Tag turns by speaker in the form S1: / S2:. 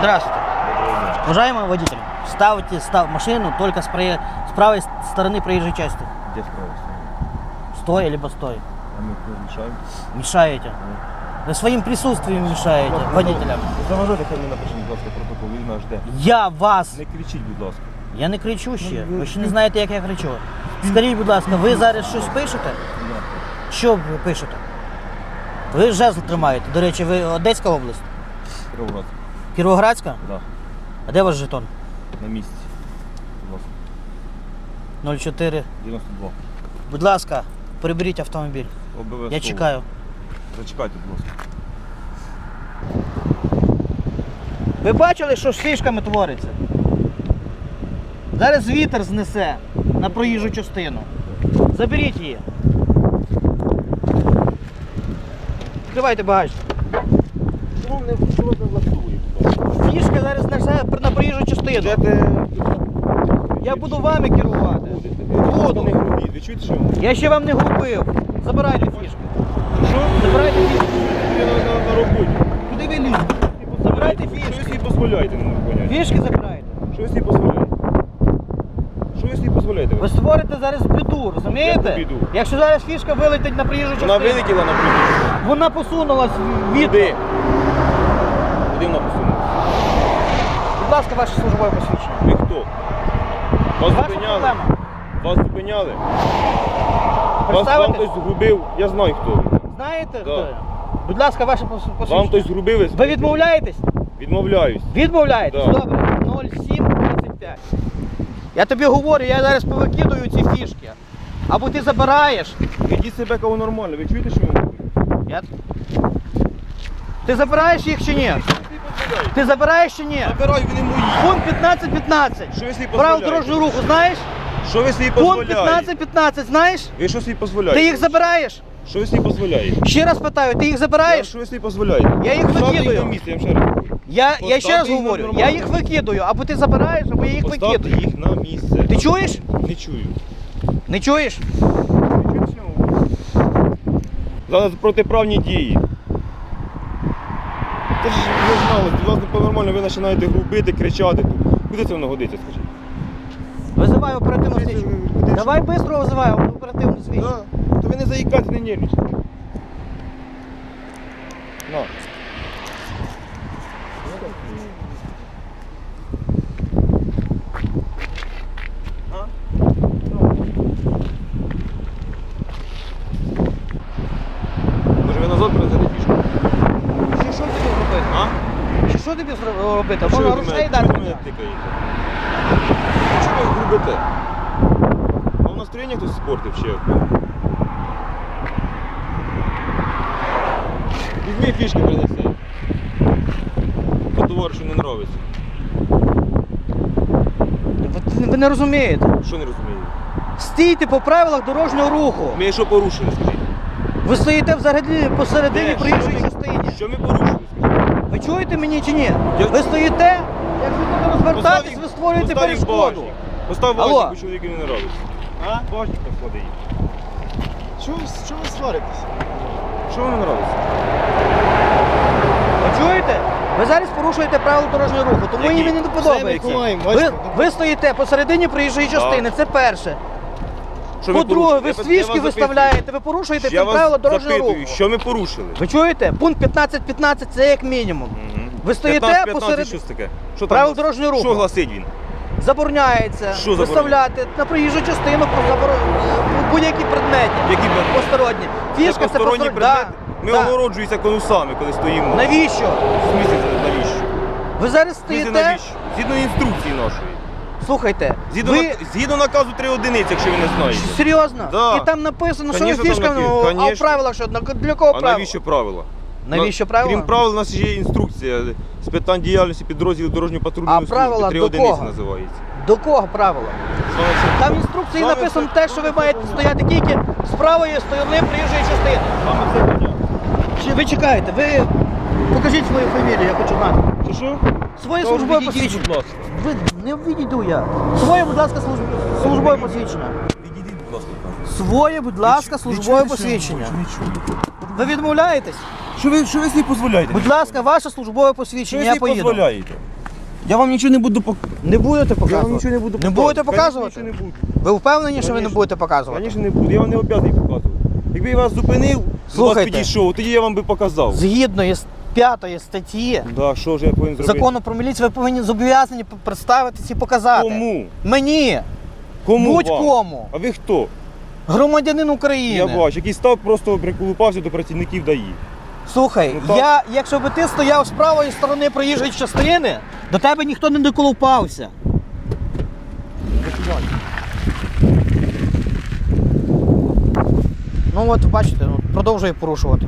S1: Здравствуйте. Уважаемый водитель, ставьте став машину только с, проe- с правой с- стороны проезжей части.
S2: Де справа?
S1: Стой либо стой.
S2: А ми помічаємо.
S1: Мешаете. Вы своим присутствием мешаете водителям.
S2: Заважайте, хай мені напишіть, будь ласка, протокол, він нас жде.
S1: Я вас.
S2: Не кричіть, будь ласка.
S1: Я не кричу ще. Ви ще не знаєте, як я кричу. Скажіть, будь ласка, ви зараз щось пишете? Що ви пишете? Ви жезл тримаєте. До речі, ви Одеська область?
S2: Кировград.
S1: Кіровоградська?
S2: Да.
S1: А де ваш жетон?
S2: На місці. Будь ласка.
S1: 04.
S2: 92.
S1: Будь ласка, приберіть автомобіль.
S2: Обов'язково.
S1: Я чекаю.
S2: Зачекайте, будь ласка.
S1: Ви бачили, що з фішками твориться? Зараз вітер знесе на проїжджу частину. Заберіть її. Відкривайте багажник.
S2: Чому не чого не влаштовує.
S1: Фішка зараз несе на проїжджу частину. Я буду вами керувати. Буду.
S2: Не грубіть. Ви чуєте, що я
S1: ще вам не губив. Забирайте фішки.
S2: Що?
S1: Забирайте фішки.
S2: Ви на, на, на роботі.
S1: Куди ви лізете? Забирайте
S2: Що ви
S1: фішки.
S2: собі дозволяєте, не можу поняти?
S1: Фішки забирайте.
S2: Що ви собі дозволяєте? Що ви собі дозволяєте?
S1: Ви створите зараз біду, розумієте?
S2: Яку біду?
S1: Якщо зараз фішка вилетить на проїжджу частину.
S2: Вона вилетіла на прибіг.
S1: Вона посунулась від.
S2: Куди? Куди вона?
S1: Будь ласка, ваше службове посвідчення.
S2: Ви хто? Вас
S1: Ваша
S2: зупиняли?
S1: проблема.
S2: Вас зупиняли? Вас, вам хтось згубив? Я знаю хто. ви.
S1: Знаєте,
S2: Да.
S1: хто я? Будь ласка, ваше пос- посвідчення.
S2: Вам хтось згубив?
S1: Ви відмовляєтесь?
S2: Відмовляюсь.
S1: Відмовляєтесь?
S2: Да.
S1: Добре. 0735. Я тобі говорю, я зараз повикидаю ці фішки. Або ти забираєш.
S2: Ведіть себе кого нормально. Ви чуєте, що я вам?
S1: Я... Ти забираєш їх чи ні? Ти забираєш чи ні?
S2: Забирай, вони мої.
S1: Пункт 15.15.
S2: Що ви собі
S1: Правил
S2: дозволяєте?
S1: дорожнього руху знаєш?
S2: Що ви собі
S1: Пункт
S2: дозволяєте?
S1: 15.15 знаєш?
S2: Ви що собі дозволяєте?
S1: Ти їх забираєш?
S2: Що ви собі дозволяєте?
S1: Ще раз питаю, ти їх
S2: Я-
S1: забираєш?
S2: Що ви собі дозволяєте?
S1: Я їх
S2: Поставте
S1: викидаю.
S2: на місце, я вам ще раз говорю.
S1: Я, я ще раз
S2: Поставте їх
S1: говорю,
S2: нормально.
S1: я їх викидаю, або ти забираєш, або я їх
S2: Поставте
S1: викидаю.
S2: їх на місце.
S1: Ти чуєш?
S2: Не чую.
S1: Не чуєш?
S2: Зараз протиправні дії. Знали, у вас не по-нормально, ви починаєте грубити, кричати тут. Куди це воно годиться, скажіть?
S1: Визиваю оперативну
S2: Куди це ви- куди
S1: Давай швидко визиваю оперативну слідчу.
S2: Да. То ви не заїкайте, не нервничайте. На. А? Може ви назад привезете фішку?
S1: Що, що тобі робити?
S2: А?
S1: Що, що тобі робити?
S2: Що до
S1: грошей дати?
S2: ви мене тикаєте? Чого ви грубите? А в настроєння хтось спортив ще? Візьми фішки принеси. По товаришу не нравиться.
S1: Ви, ви не розумієте.
S2: Що не розумієте?
S1: Стійте по правилах дорожнього руху.
S2: Ми що порушили, скажіть?
S1: Ви стоїте взагалі посередині
S2: Де?
S1: проїжджої
S2: Що ми-
S1: частині.
S2: Що ми порушили?
S1: Ви чуєте мені чи ні?
S2: Я-
S1: Ви стоїте, як ви будете розвертатись, ви створюєте перешкоду.
S2: Постав
S1: Алло.
S2: бо чоловіку не нравиться. А? Поклади їх.
S3: Чого ви, чого ви сваритесь?
S2: Що не нравиться?
S1: Ви чуєте? Ви зараз порушуєте правила дорожнього руху, тому
S2: Які?
S1: мені не подобається.
S3: Все,
S1: Ви,
S3: бачите?
S1: ви стоїте посередині проїжджої частини, це перше.
S2: Що ми
S1: По-друге,
S2: порушили?
S1: ви
S2: Я вас- я
S1: свічки
S2: вас
S1: виставляєте, ви порушуєте
S2: Я
S1: правила
S2: вас
S1: дорожнього
S2: запитую,
S1: руху.
S2: що ми порушили?
S1: Ви чуєте? Пункт 15.15 це як мінімум. Ви стоїте
S2: 15,
S1: посеред-
S2: що таке? Що там
S1: Правил
S2: глас-
S1: дорожнього руху.
S2: Що гласить він?
S1: Забороняється
S2: Що
S1: виставляти на проїжджу частину про заборо- е, будь-які предмети.
S2: Які предмети?
S1: Посторонні. Фішка це
S2: посторонні
S1: посторонні.
S2: предмети?
S1: Да,
S2: Ми огороджуємося конусами, коли стоїмо.
S1: Навіщо?
S2: В смислі це навіщо?
S1: Ви зараз
S2: В смислі
S1: стоїте.
S2: навіщо? Згідно інструкції нашої.
S1: Слухайте,
S2: Згідно,
S1: ви
S2: згідно наказу 3 одиниці, якщо ви не знаєте.
S1: серйозно?
S2: Да.
S1: І там написано, що ви
S2: там
S1: фішка, ну, а в
S2: Конечно.
S1: правилах що? На- Для кого
S2: А
S1: правила?
S2: навіщо правила?
S1: Навіщо
S2: На-
S1: правила?
S2: Крім правил, у нас є інструкція з питань діяльності підрозділів дорожньої патрульної
S1: А
S2: служби.
S1: правила
S2: 3
S1: до
S2: одиниці
S1: кого?
S2: називається.
S1: До кого правила?
S2: Саме це-
S1: Там в інструкції
S2: Саме
S1: написано
S2: це-
S1: те, що ви маєте стояти тільки з правої сторони проїжджої частини.
S2: Саме це понятно.
S1: Чи ви чекаєте? Ви покажіть свою фамілію, я хочу знати.
S2: Що що?
S1: Своє
S2: Та
S1: службове
S2: відійдіть,
S1: посвідчення.
S2: ласка.
S1: Ви не відійду я. Своє, будь ласка, служб- службове посвідчення.
S2: Відійдіть, будь ласка.
S1: Своє, будь ласка, службове посвідчення. Ви відмовляєтесь?
S2: Що ви, що ви собі дозволяєте?
S1: Будь ласка, ваше службове
S2: що
S1: посвідчення,
S2: ви
S1: я
S2: собі
S1: поїду.
S2: дозволяєте? Я вам нічого не буду показувати.
S1: Не будете
S2: Я вам
S1: показувати?
S2: нічого не буду
S1: Не будете показувати?
S2: Конечно, не буду.
S1: Ви впевнені, що ви не
S2: Конечно.
S1: будете показувати?
S2: Звісно, не буду. Я вам не обов'язаний показувати. Якби я вас зупинив, до вас
S1: Слухайте.
S2: підійшов, тоді я вам би показав.
S1: Згідно із п'ятої статті
S2: Да, що ж я повинен зробити?
S1: закону про міліцію, ви повинні зобов'язані представитися і показати.
S2: Кому?
S1: Мені,
S2: Кому вам?
S1: будь-кому,
S2: А ви хто?
S1: громадянин України.
S2: Я бачу, який став просто приколупався до працівників ДАІ.
S1: Слухай,
S2: Ну, так.
S1: я, якщо би ти стояв з правої сторони проїжджої частини, до тебе ніхто не доколупався. Ну от бачите, ну, продовжує порушувати.